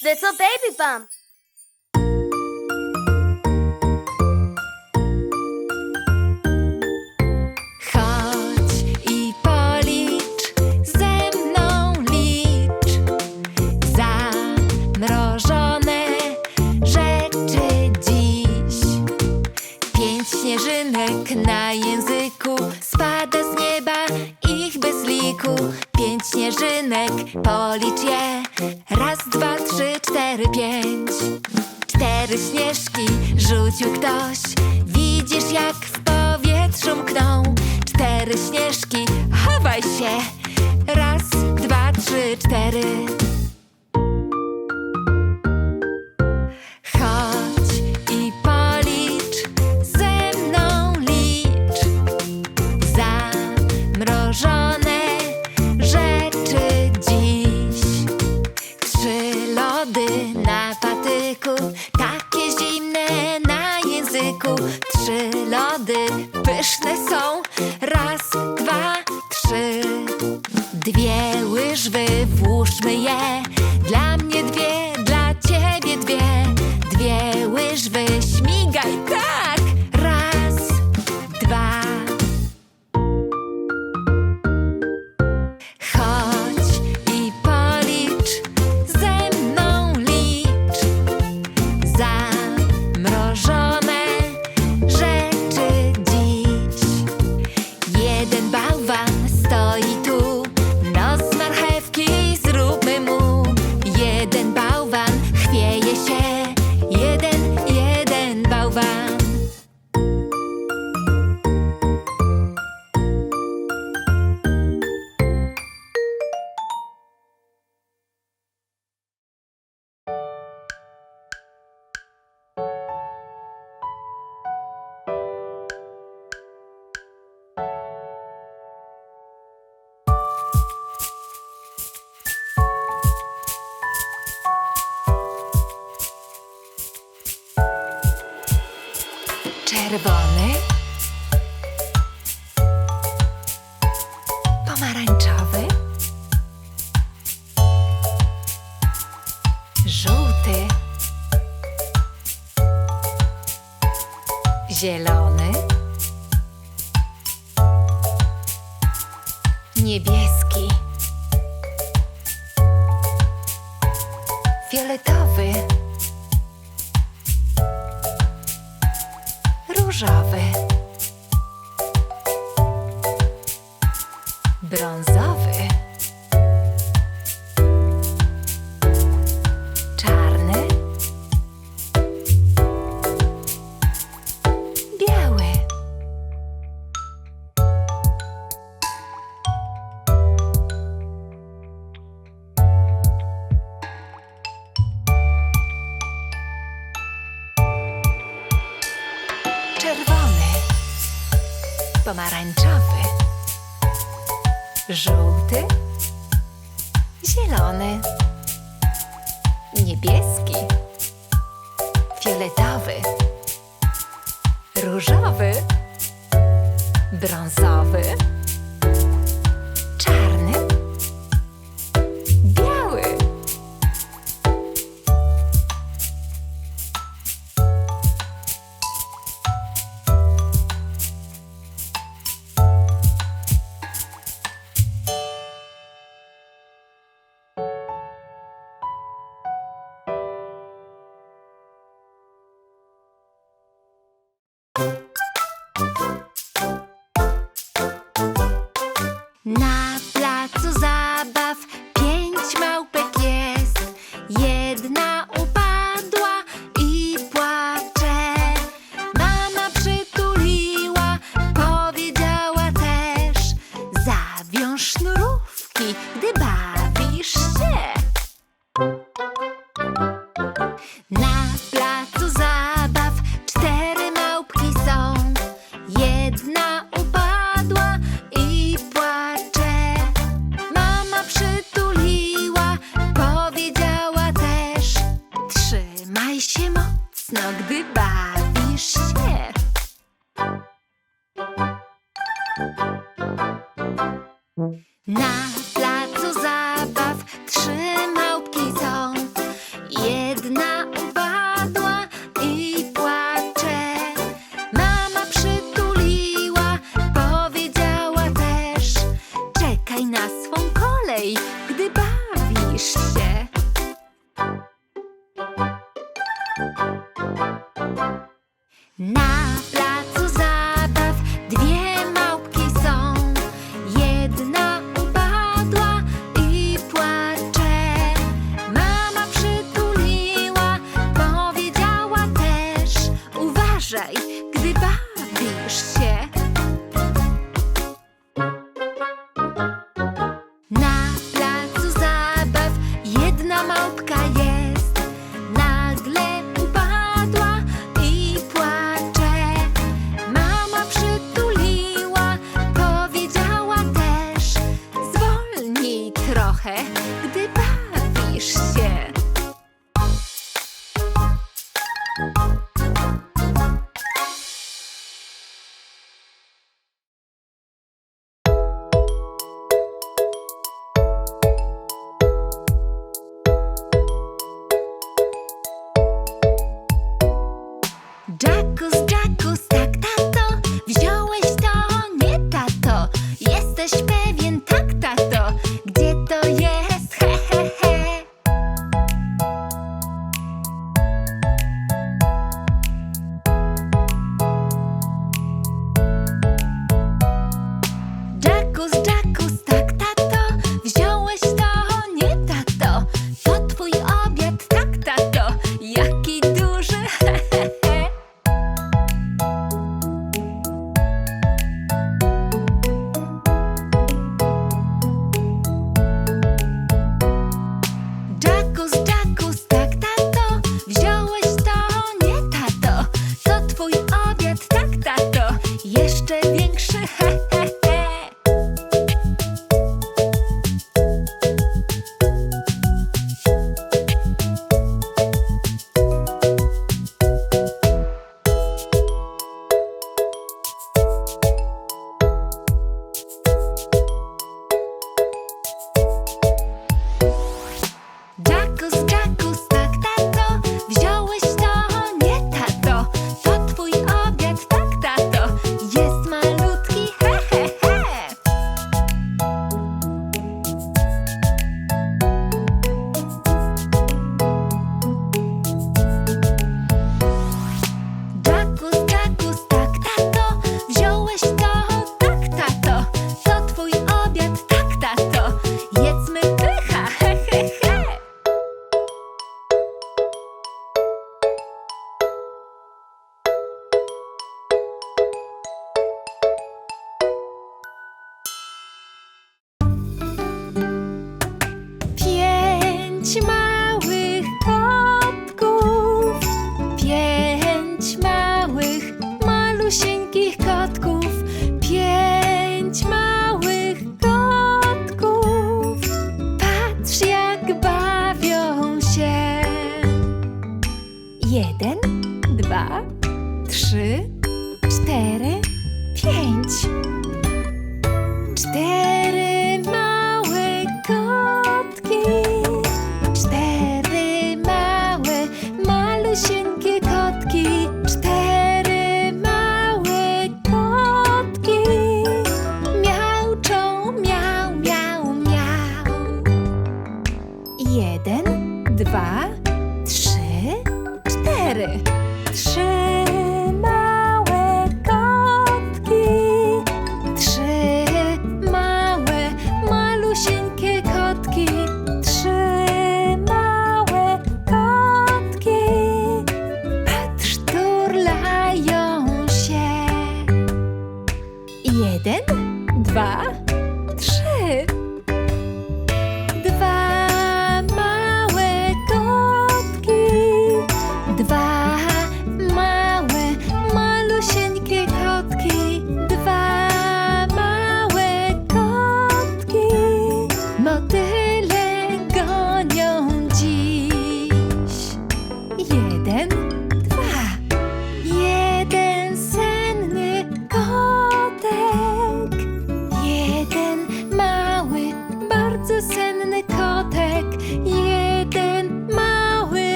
Little baby bump. Chodź i policz, ze mną licz zamrożone rzeczy dziś. Pięć śnieżynek na języku spada z nieba, ich bez liku. Pięć śnieżynek, policz je pięć. Cztery śnieżki rzucił ktoś. Widzisz jak w powietrzu mkną. Cztery śnieżki, chowaj się. niebieski, fioletowy, różowy, brązowy. niebieski, fioletowy, różowy, brązowy. Cause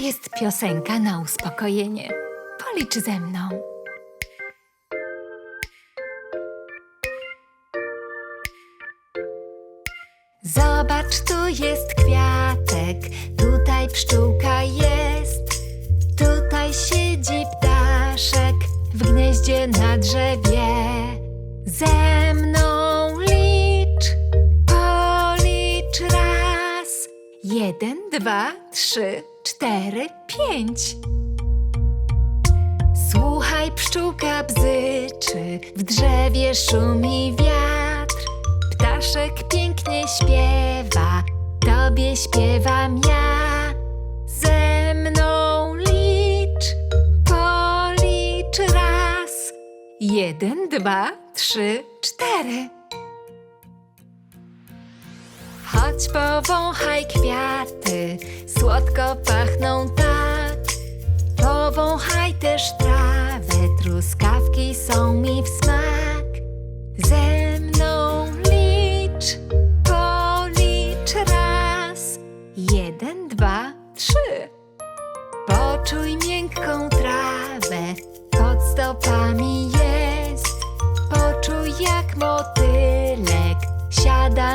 jest piosenka na uspokojenie. Policz ze mną. Zobacz, tu jest kwiatek, tutaj pszczółka jest, tutaj siedzi ptaszek w gnieździe na drzewie. Ze mną licz, policz raz. Jeden, dwa, trzy, cztery, pięć. Słuchaj, pszczółka bzyczy, w drzewie szumi wiatr. Ptaszek pięknie śpiewa, tobie śpiewam ja. Ze mną licz, policz raz. Jeden, dwa, trzy, cztery. Chodź powąchaj kwiaty, słodko pachną tak. Powąchaj też trawę, truskawki są mi w smak. Ze mną licz, policz raz. Jeden, dwa, trzy. Poczuj miękką trawę, pod stopami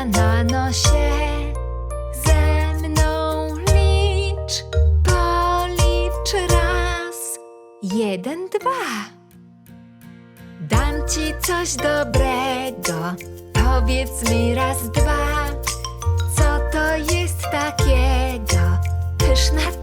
na nosie. Ze mną licz, policz raz. Jeden, dwa. Dam ci coś dobrego, powiedz mi raz, dwa. Co to jest takiego? Pyszna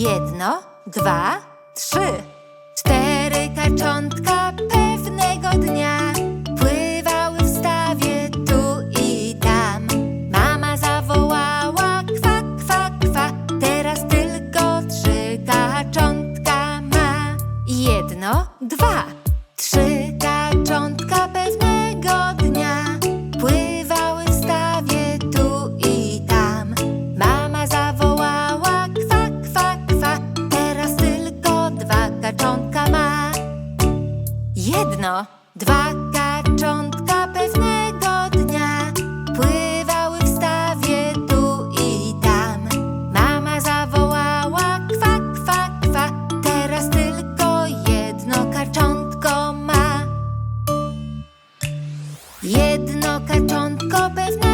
Jedno, dwa, trzy. Cztery kaczątka pewnego dnia pływały w stawie tu i tam. Mama zawołała kwa, kwa, kwa. Teraz tylko trzy kaczątka ma. Jedno, dwa, Jedno kaczątko pewnego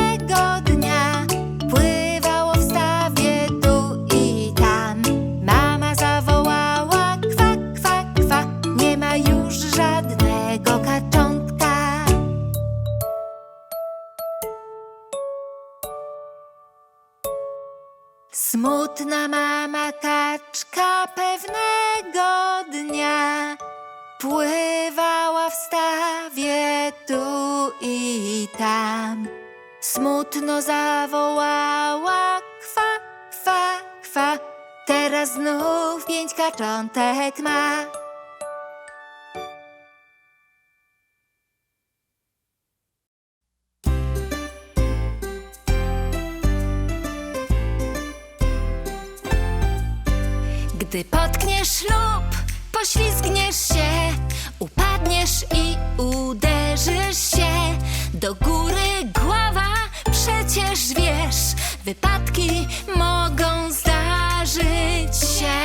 Gdy potkniesz lub poślizgniesz się, upadniesz i uderzysz się. Do góry głowa, przecież wiesz, wypadki mogą zdarzyć się.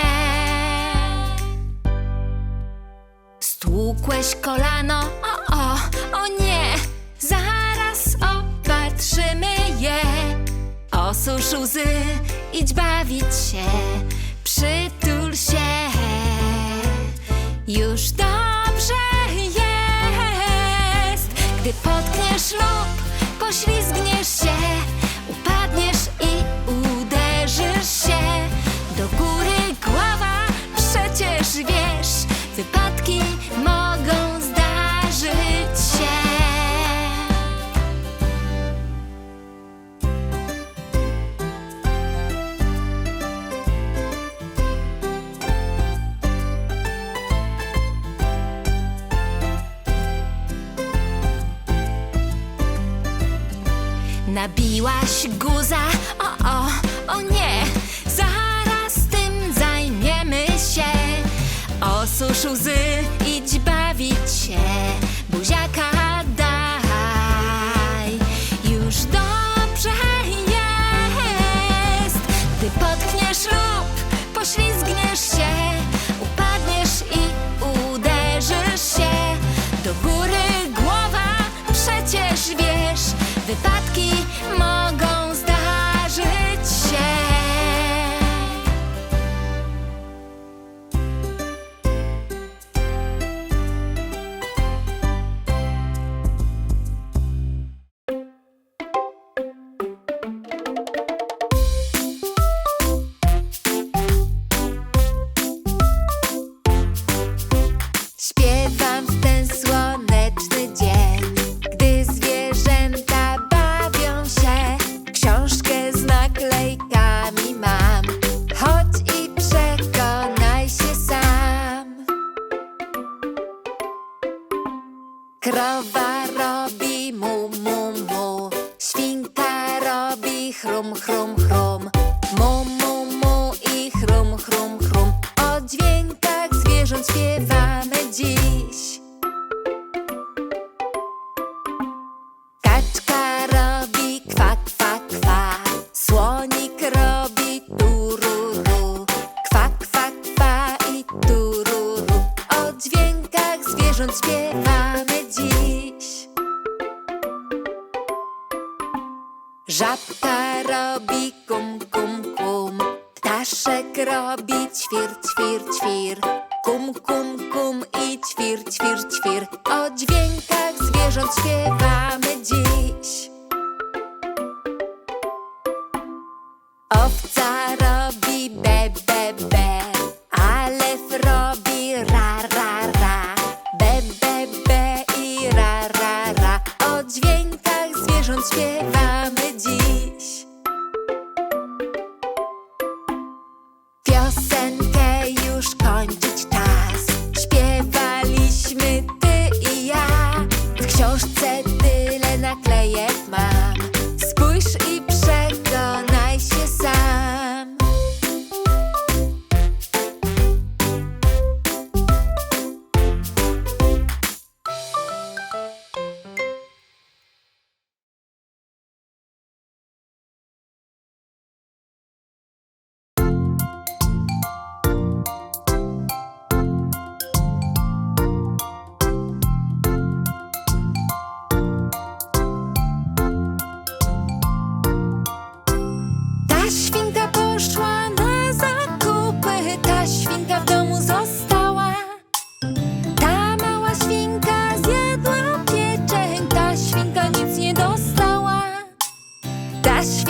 Stłukłeś kolano, o, o, o nie, zaraz opatrzymy je. Osusz łzy, idź bawić się, się. Już dobrze jest, gdy potkniesz lub poślizgniesz się, upadniesz i uderzysz się. Do góry głowa, przecież wiesz, Nabiłaś guza, o, o, o nie, zaraz tym zajmiemy się. Osusz łzy, idź bawić się,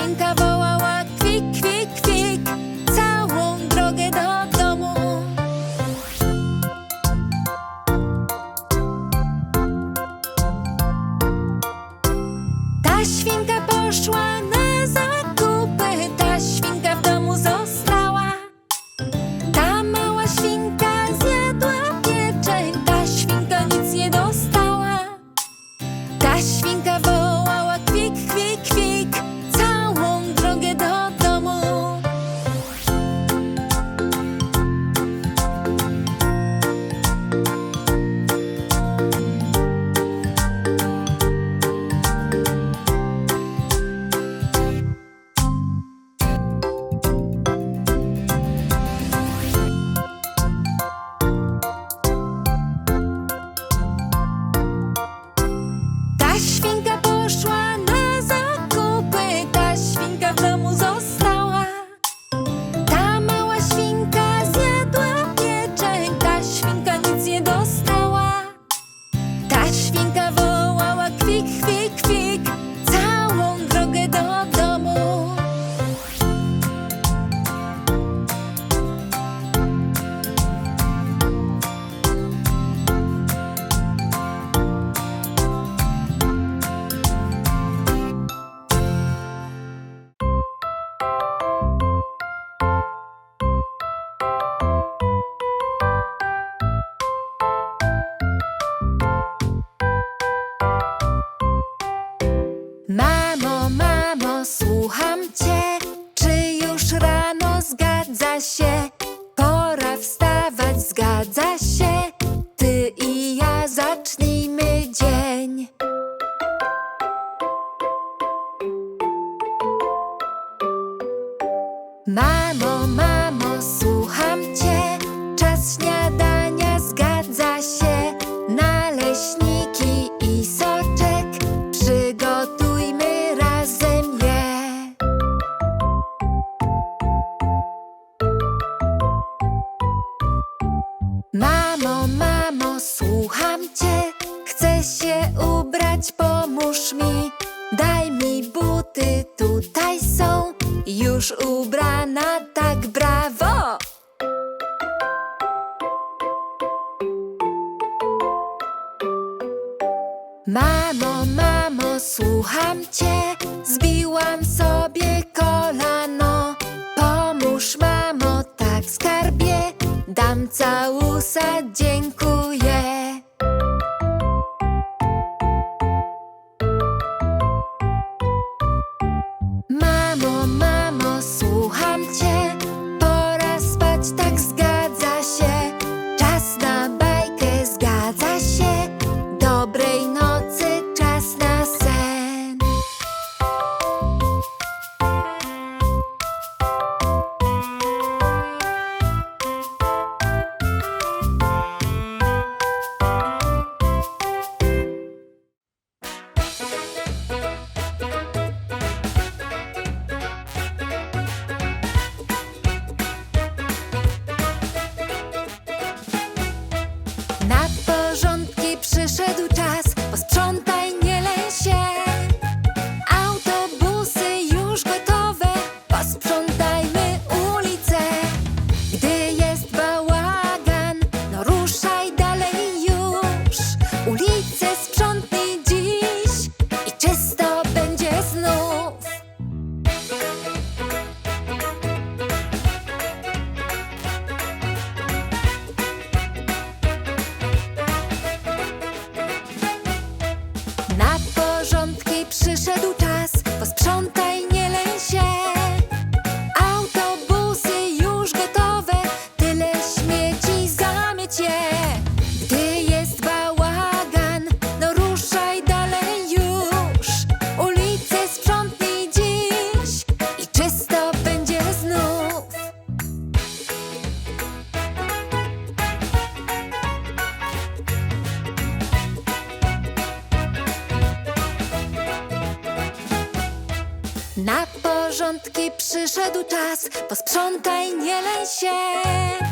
Świnka wołała kwik, kwik, kwik. Mamo, mamo, słucham cię, zbiłam sobie kolano. Pomóż, mamo, tak skarbie, dam całusa, dziękuję. Czas, posprzątaj, nie lej się.